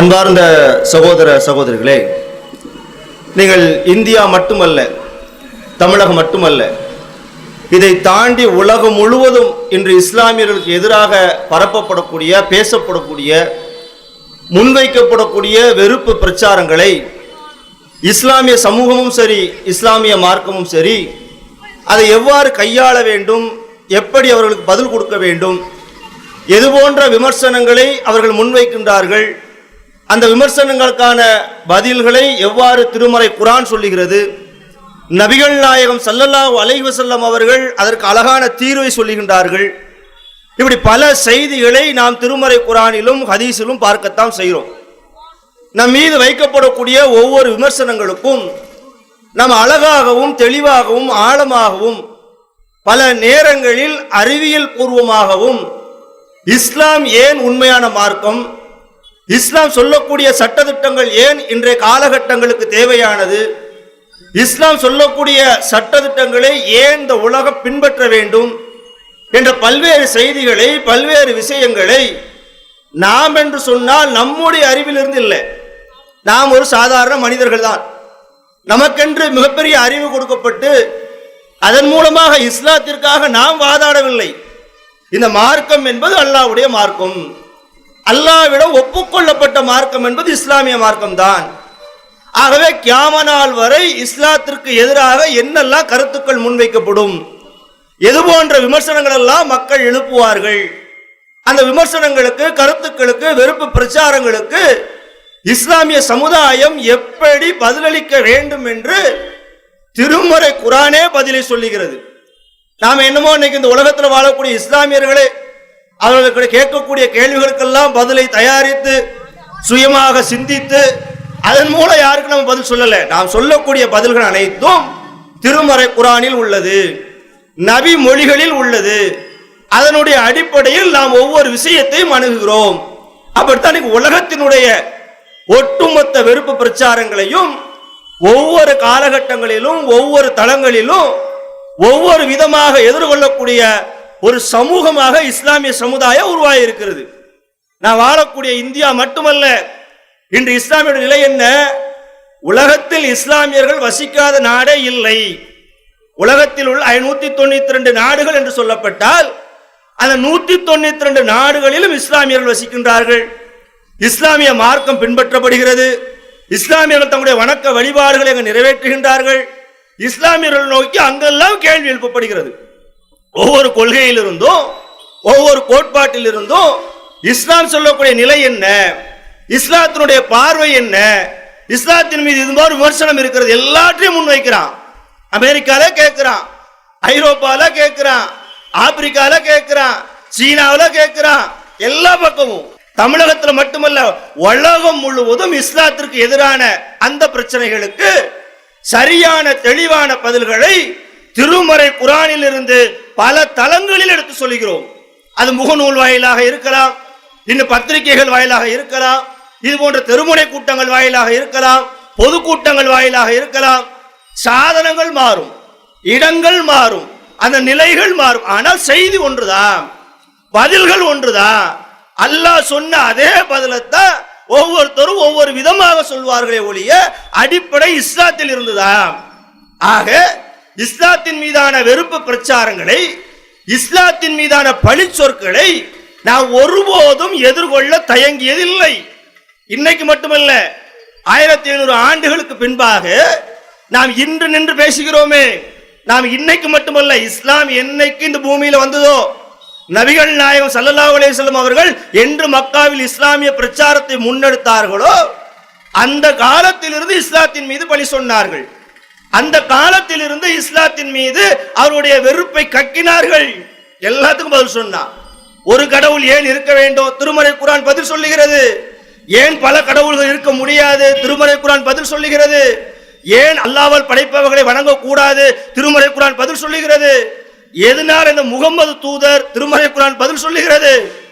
அன்பார்ந்த சகோதர சகோதரிகளே நீங்கள் இந்தியா மட்டுமல்ல தமிழகம் மட்டுமல்ல இதை தாண்டி உலகம் முழுவதும் இன்று இஸ்லாமியர்களுக்கு எதிராக பரப்பப்படக்கூடிய பேசப்படக்கூடிய முன்வைக்கப்படக்கூடிய வெறுப்பு பிரச்சாரங்களை இஸ்லாமிய சமூகமும் சரி இஸ்லாமிய மார்க்கமும் சரி அதை எவ்வாறு கையாள வேண்டும் எப்படி அவர்களுக்கு பதில் கொடுக்க வேண்டும் எது போன்ற விமர்சனங்களை அவர்கள் முன்வைக்கின்றார்கள் அந்த விமர்சனங்களுக்கான பதில்களை எவ்வாறு திருமறை குரான் சொல்லுகிறது? நபிகள் நாயகம் சல்லல்லா அலைவசல்லம் அவர்கள் அதற்கு அழகான தீர்வை சொல்லுகின்றார்கள். இப்படி பல செய்திகளை நாம் திருமறை குரானிலும் ஹதீஸிலும் பார்க்கத்தான் செய்கிறோம். நம் மீது வைக்கப்படக்கூடிய ஒவ்வொரு விமர்சனங்களுக்கும் நாம் அழகாகவும் தெளிவாகவும் ஆழமாகவும் பல நேரங்களில் அறிவியல் பூர்வமாகவும் இஸ்லாம் ஏன் உண்மையான மார்க்கம்? இஸ்லாம் சொல்லக்கூடிய சட்டதிட்டங்கள் ஏன் இன்றைய காலகட்டங்களுக்கு தேவையானது? இஸ்லாம் சொல்லக்கூடிய சட்டதிட்டங்களை ஏன் இந்த உலகம் பின்பற்ற வேண்டும்? என்ற பல்வேறு செய்திகளை பல்வேறு விஷயங்களை நாம் என்று சொன்னால் நம்முடைய அறிவிலிருந்து இல்லை. நாம் ஒரு சாதாரண மனிதர்கள் தான். நமக்கென்று மிகப்பெரிய அறிவு கொடுக்கப்பட்டு அதன் மூலமாக இஸ்லாத்திற்காக நாம் வாதாடவில்லை. இந்த மார்க்கம் என்பது அல்லாவுடைய மார்க்கம். அல்லாவிடம் ஒப்புக்கொள்ளப்பட்ட மார்க்கம் என்பது இஸ்லாமிய மார்க்கம் தான் ஆகவே கியாம நாள் வரை இஸ்லாத்திற்கு எதிராக என்னெல்லாம் கருத்துக்கள் முன்வைக்கப்படும்? எது போன்ற விமர்சனங்கள் எல்லாம் மக்கள் எழுப்புவார்கள்? அந்த விமர்சனங்களுக்கு கருத்துக்களுக்கு வெறுப்பு பிரச்சாரங்களுக்கு இஸ்லாமிய சமுதாயம் எப்படி பதிலளிக்க வேண்டும் என்று திருமறை குரானே பதிலை சொல்லுகிறது. நாம் என்னமோ இன்னைக்கு இந்த உலகத்தில் வாழக்கூடிய இஸ்லாமியர்களே அவர்களுக்கு கேட்கக்கூடிய கேள்விகளுக்கெல்லாம் பதிலை தயாரித்து சுயமாக சிந்தித்து அதன் மூலம் யாருக்கு நம்ம பதில் சொல்லலை. நாம் சொல்லக்கூடிய பதில்கள் அனைத்தும் திருமறை குரானில் உள்ளது நபி மொழிகளில் உள்ளது. அதனுடைய அடிப்படையில் நாம் ஒவ்வொரு விஷயத்தையும் அணுகுகிறோம். அப்படித்தான் உலகத்தினுடைய ஒட்டுமொத்த வெறுப்பு பிரச்சாரங்களையும் ஒவ்வொரு காலகட்டங்களிலும் ஒவ்வொரு தளங்களிலும் ஒவ்வொரு விதமாக எதிர்கொள்ளக்கூடிய ஒரு சமூகமாக இஸ்லாமிய சமுதாயம் உருவாகி இருக்கிறது நான் வாழக்கூடிய இந்தியா மட்டுமல்ல இன்று இஸ்லாமியோட நிலை என்ன? உலகத்தில் இஸ்லாமியர்கள் வசிக்காத நாடே இல்லை. உலகத்தில் உள்ள ஐநூத்தி தொண்ணூத்தி ரெண்டு நாடுகள் என்று சொல்லப்பட்டால் அந்த நூத்தி தொண்ணூத்தி ரெண்டு நாடுகளிலும் இஸ்லாமியர்கள் வசிக்கின்றார்கள். இஸ்லாமிய மார்க்கம் பின்பற்றப்படுகிறது. இஸ்லாமியர்கள் தங்களுடைய வணக்க வழிபாடுகளை நிறைவேற்றுகின்றார்கள். இஸ்லாமியர்கள் நோக்கி அங்கெல்லாம் கேள்வி எழுப்பப்படுகிறது. ஒவ்வொரு கொள்கையிலிருந்தும் ஒவ்வொரு கோட்பாட்டிலிருந்தும் இஸ்லாம் சொல்லக்கூடிய நிலை என்ன? இஸ்லாத்தினுடைய பார்வை என்ன? இஸ்லாத்தின் மீது இது மாதிரி விமர்சனம் இருக்கிறது எல்லாற்றையும் முன்வைக்கிறான். அமெரிக்கால கேட்கிறான் ஐரோப்பால கேட்கிறான் ஆப்பிரிக்கால கேட்கிறான் சீனாவில் கேட்கிறான் எல்லா பக்கமும். தமிழகத்தில் மட்டுமல்ல உலகம் முழுவதும் இஸ்லாத்திற்கு எதிரான அந்த பிரச்சனைகளுக்கு சரியான தெளிவான பதில்களை திருமறை குரானில் இருந்து பல தளங்களில் எடுத்து சொல்கிறோம். அது முகநூல் வாயிலாக இருக்கலாம் இன்னும் பத்திரிகைகள் வாயிலாக இருக்கலாம் இது போன்ற தெருமுனை கூட்டங்கள் வாயிலாக இருக்கலாம் பொதுக்கூட்டங்கள் வாயிலாக இருக்கலாம். சாதனங்கள் மாறும் இடங்கள் மாறும் அந்த நிலைகள் மாறும். ஆனால் செய்தி ஒன்றுதான் பதில்கள் ஒன்றுதான். அல்லாஹ் சொன்ன அதே பதிலத்தான் ஒவ்வொருத்தரும் ஒவ்வொரு விதமாக சொல்வார்களே ஒழிய அடிப்படை இஸ்லாத்தில் இருந்துதான். ஆக இஸ்லாத்தின் மீதான வெறுப்பு பிரச்சாரங்களை இஸ்லாத்தின் மீதான பழி சொற்களை நாம் ஒருபோதும் எதிர்கொள்ள தயங்கியதில்லை. இன்னைக்கு மட்டுமல்ல ஆயிரத்தி ஐநூறு ஆண்டுகளுக்கு பின்பாக நாம் இன்று நின்று பேசுகிறோமே. நாம் இன்னைக்கு மட்டுமல்ல இஸ்லாம் என்னைக்கு இந்த பூமியில வந்ததோ? நபிகள் நாயகம் சல்லல்லா அலேஸ்லம் அவர்கள் என்று மக்காவில் இஸ்லாமிய பிரச்சாரத்தை முன்னெடுத்தார்களோ? அந்த காலத்திலிருந்து இஸ்லாத்தின் மீது பழி சொன்னார்கள். அந்த காலத்திலிருந்து இஸ்லாத்தின் மீது அவருடைய வெறுப்பை கக்கினார்கள். எல்லாத்துக்கும் பதில் சொன்னான். ஒரு கடவுள் ஏன் இருக்க வேண்டும் திருமறை குரான் பதில் சொல்லுகிறது. ஏன் பல கடவுள்கள் இருக்க முடியாது? திருமறை குரான் பதில் சொல்லுகிறது. ஏன் அல்லாவால் படைப்பவர்களை வணங்கக்கூடாது? திருமறை குரான் பதில் சொல்லுகிறது. எதனால் இந்த முகமது தூதர் திருமறை குரான் பதில் சொல்லுகிறது?